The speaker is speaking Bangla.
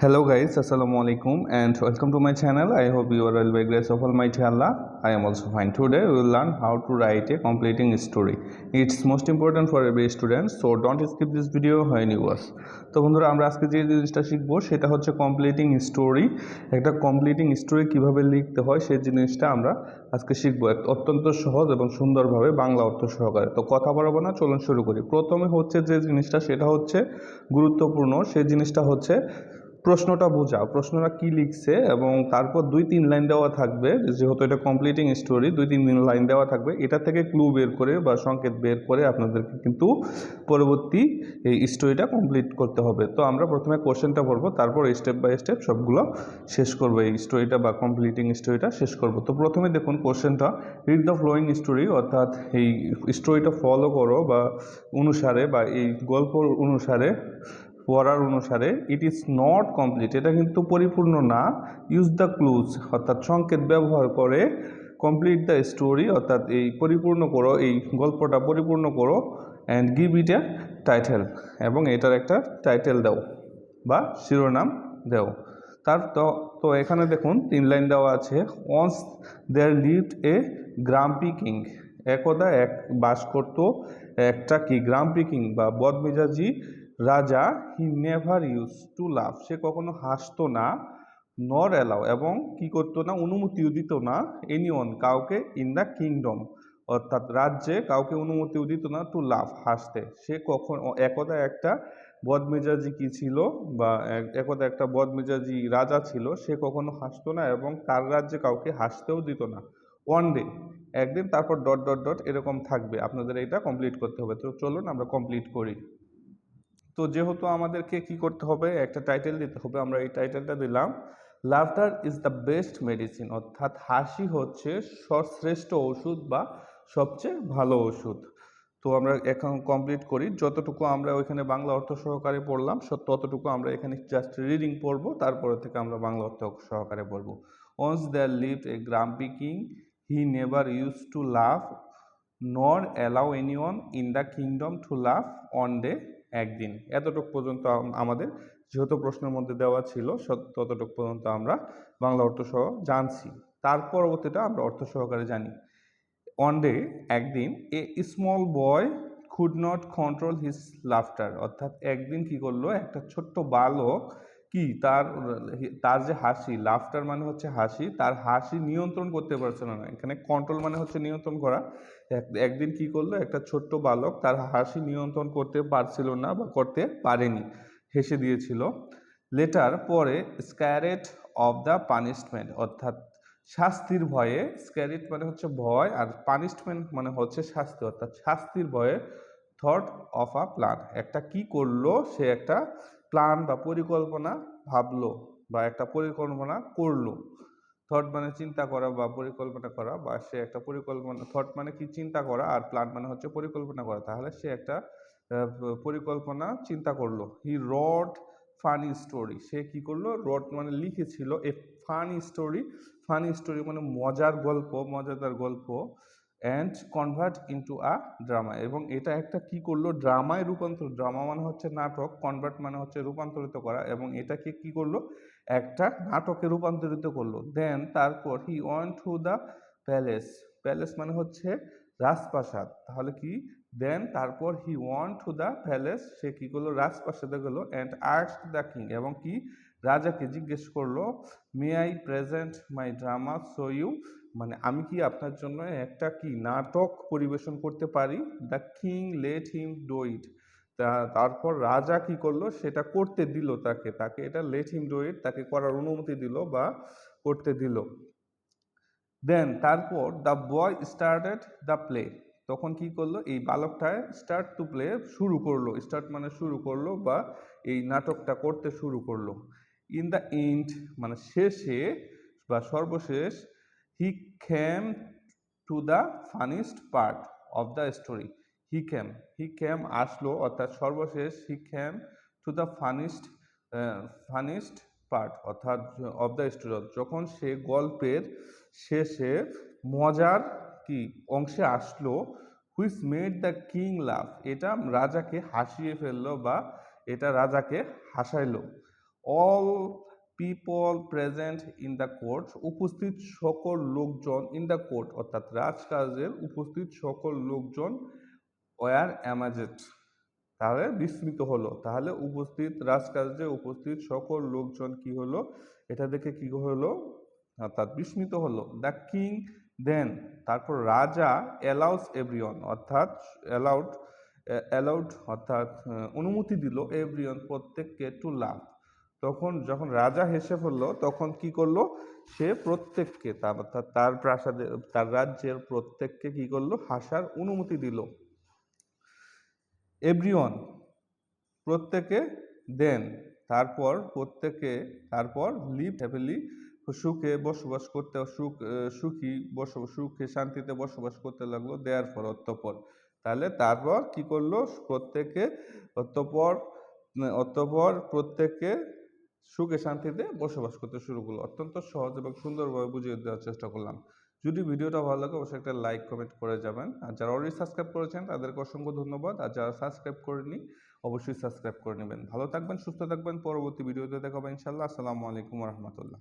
Hello guys, Assalamu alaikum and welcome to my channel. I hope you are well by grace of Almighty Allah. I am also fine. Today we will learn how to write a completing story. It's most important for every student, so don't skip this video when you watch. তো বন্ধুরা আমরা আজকে যে জিনিসটা শিখব সেটা হচ্ছে কমপ্লিটিং স্টোরি একটা কমপ্লিটিং স্টোরি কীভাবে লিখতে হয় সেই জিনিসটা আমরা আজকে শিখব অত্যন্ত সহজ এবং সুন্দরভাবে বাংলা অর্থ সহকারে তো কথা বলব না চলুন শুরু করি প্রথমে হচ্ছে যে জিনিসটা সেটা হচ্ছে গুরুত্বপূর্ণ সেই জিনিসটা হচ্ছে প্রশ্নটা বোঝা, প্রশ্নটা কি লিখছে এবং তারপর দুই তিন লাইন দেওয়া থাকবে, যেহেতু এটা কমপ্লিটিং স্টোরি দুই তিন দিন লাইন দেওয়া থাকবে, এটা থেকে ক্লু বের করে বা সংকেত বের করে আপনাদেরকে কিন্তু পরবর্তী এই স্টোরিটা কমপ্লিট করতে হবে। তো আমরা প্রথমে কোশ্চেনটা পড়ব, তারপর স্টেপ বাই স্টেপ সবগুলো শেষ করব, এই স্টোরিটা বা কমপ্লিটিং স্টোরিটা শেষ করব। তো প্রথমে দেখুন কোশ্চেনটা রিড দ্য ফ্লোয়িং স্টোরি অর্থাৎ এই স্টোরিটা ফলো করো বা অনুসারে বা এই গল্প অনুসারে পড়ার অনুসারে ইট ইজ নট কমপ্লিট এটা কিন্তু পরিপূর্ণ না। ইউজ দ্য ক্লুজ অর্থাৎ সংকেত ব্যবহার করে কমপ্লিট দ্য স্টোরি অর্থাৎ এই পরিপূর্ণ করো, এই গল্পটা পরিপূর্ণ করো and give it a title এবং এটার একটা টাইটেল দাও বা শিরোনাম দাও। তার তো তো এখানে দেখুন, তিন লাইন দেওয়া আছে। Once there lived a grumpy king একদা এক বাস করতো, একটা কি গ্রাম্পি কিং বা বদমেজাজি রাজা he never use to love সে কখনো হাসতো না নর অ্যালাউ এবং কি করতো না, অনুমতিও দিত না এনিওয়ান কাউকে ইন দ্য কিংডম অর্থাৎ রাজ্যে কাউকে অনুমতিও দিত না টু লাভ হাসতে। সে কখন একদা একটা বদমেজাজি কি ছিল বা এক- একদা একটা বদমেজাজি রাজা ছিল, সে কখনো হাসতো না এবং তার রাজ্যে কাউকে হাসতেও দিত না। ওয়ান ডে একদিন তারপর ডট ডট ডট এরকম থাকবে। আপনাদের এটা কমপ্লিট করতে হবে। তো চলুন আমরা কমপ্লিট করি। তো যেহেতু আমাদেরকে কি করতে হবে? একটা টাইটেল দিতে হবে। আমরা এই টাইটেলটা দিলাম laughter is the best medicine অর্থাৎ হাসি হচ্ছে সর্বশ্রেষ্ঠ ওষুধ বা সবচেয়ে ভালো ওষুধ। তো আমরা এখন কমপ্লিট করি। যতটুকু আমরা ওইখানে বাংলা অর্থ সহকারে পড়লাম ততটুকু আমরা এখানে জাস্ট রিডিং পড়ব, তারপরে থেকে আমরা বাংলা অর্থ সহকারে পড়ব। Once there live a grumpy king he never use to love nor allow anyone in the kingdom to love one day একদিন। এতটুকু পর্যন্ত আমাদের যেহেতু প্রশ্নের মধ্যে দেওয়া ছিল ততটুকু পর্যন্ত আমরা বাংলা অর্থ সহ জানছি। তার পরবর্তীটা আমরা অর্থ সহকারে জানি। অন ডে একদিন a small boy could not control his laughter অর্থাৎ একদিন কি করল? একটা ছোট্ট বালক কি? তার তার যে হাসি লাফটার মানে হচ্ছে হাসি, তার হাসি নিয়ন্ত্রণ করতে পারছে না। এখানে কন্ট্রোল মানে হচ্ছে নিয়ন্ত্রণ করা। একদিন কি করল? একটা ছোট্ট বালক তার হাসি নিয়ন্ত্রণ করতে পারছিল না বা করতে পারেনি, হেসে দিয়েছিল। লেটার পরে স্ক্যারেট অফ দ্য পানিশমেন্ট অর্থাৎ শাস্তির ভয়ে স্ক্যারেট মানে হচ্ছে ভয় আর পানিশমেন্ট মানে হচ্ছে শাস্তি, অর্থাৎ শাস্তির ভয়ে থট অফ আ প্ল্যান একটা কি করল? সে একটা প্ল্যান বা পরিকল্পনা ভাবলো বা একটা পরিকল্পনা করল। থট মানে চিন্তা করা বা পরিকল্পনা করা বা সে একটা পরিকল্পনা থট মানে কি চিন্তা করা আর প্ল্যান মানে হচ্ছে পরিকল্পনা করা। তাহলে সে একটা পরিকল্পনা চিন্তা করল। হি রড ফানি স্টোরি সে কি করল? রড মানে লিখেছিল a funny story funny story মানে মজার গল্প, মজাদার গল্প। And convert into a drama এবং এটা একটা কি করল? ড্রামায় রূপান্তর ড্রামা মানে হচ্ছে নাটক কনভার্ট মানে হচ্ছে রূপান্তরিত করা এবং এটাকে কি করল? একটা নাটকে রূপান্তরিত করল। দেন তারপর he went to the palace palace মানে হচ্ছে রাজপ্রাসাদ। তাহলে কি? দেন তারপর he went to the palace সে কি করল? রাজপ্রাসাদে গেলো অ্যান্ড আর্ট দ্য কিং এবং কি? রাজাকে জিজ্ঞেস করল may I present my drama so you মানে আমি কি আপনার জন্য একটা কি নাটক পরিবেশন করতে পারি? The king let him do it. তারপর রাজা কি করল? সেটা করতে দিল তাকে। তাকে এটা লেট হিম ডু ইট, তাকে করার অনুমতি দিল বা করতে দিল। দেন তারপর the boy started the play. তখন কি করল? এই বালকটায় স্টার্ট টু প্লে শুরু করল। স্টার্ট মানে শুরু করল বা এই নাটকটা করতে শুরু করল। ইন দ্য এন্ড মানে শেষে বা সর্বশেষ he came to the funniest part of the story he came he came আসলো, অর্থাৎ সর্বশেষ he came to the funniest funniest part অর্থাৎ অফ দ্য স্টোরি যখন সে গল্পের শেষে মজার কি অংশে আসলো which made the king love এটা রাজাকে হাসিয়ে ফেলল বা এটা রাজাকে হাসাইলো। All people present in the court উপস্থিত সকল লোকজন ইন দ্য কোর্ট অর্থাৎ রাজকাজের উপস্থিত সকল লোকজন ওয়ার অ্যামাজেড তাহলে বিস্মিত হলো। তাহলে উপস্থিত, রাজকার্যে উপস্থিত সকল লোকজন কি হলো? এটা দেখে কি হলো? অর্থাৎ বিস্মিত হলো। দ্য কিং দেন তারপর রাজা অ্যালাউস এভরিওয়ান অর্থাৎ অ্যালাউড অ্যালাউড অর্থাৎ অনুমতি দিল এভরিওয়ান প্রত্যেককে টু লাভ তখন যখন রাজা হেসে ফেলল তখন কি করল? সে প্রত্যেককে তার প্রাসাদে তার রাজ্যের প্রত্যেককে কি করল? হাসার অনুমতি দিল। এভরিওয়ান প্রত্যেকে দেন তারপর প্রত্যেকে তারপর লিভ হ্যাপিলি সুখে বসবাস করতে সুখ সুখী বস সুখে শান্তিতে বসবাস করতে লাগল দেয়ার পর অতঃপর। তাহলে তারপর কি করল? প্রত্যেকে অতঃপর উম, অতঃপর প্রত্যেকে সুখে শান্তিতে বসবাস করতে শুরু করল। অত্যন্ত সহজ এবং সুন্দরভাবে বুঝিয়ে দেওয়ার চেষ্টা করলাম। যদি ভিডিওটা ভালো লাগে, অবশ্যই একটা লাইক কমেন্ট করে যাবেন। আর যারা অলরেডি সাবস্ক্রাইব করেছেন, তাদেরকে অসংখ্য ধন্যবাদ। আর যারা সাবস্ক্রাইব করেনি অবশ্যই সাবস্ক্রাইব করে নেবেন। ভালো থাকবেন, সুস্থ থাকবেন। পরবর্তী ভিডিওতে দেখাবো ইনশাল্লাহ আসসালামু আলাইকুম রহমতুল্লাহ।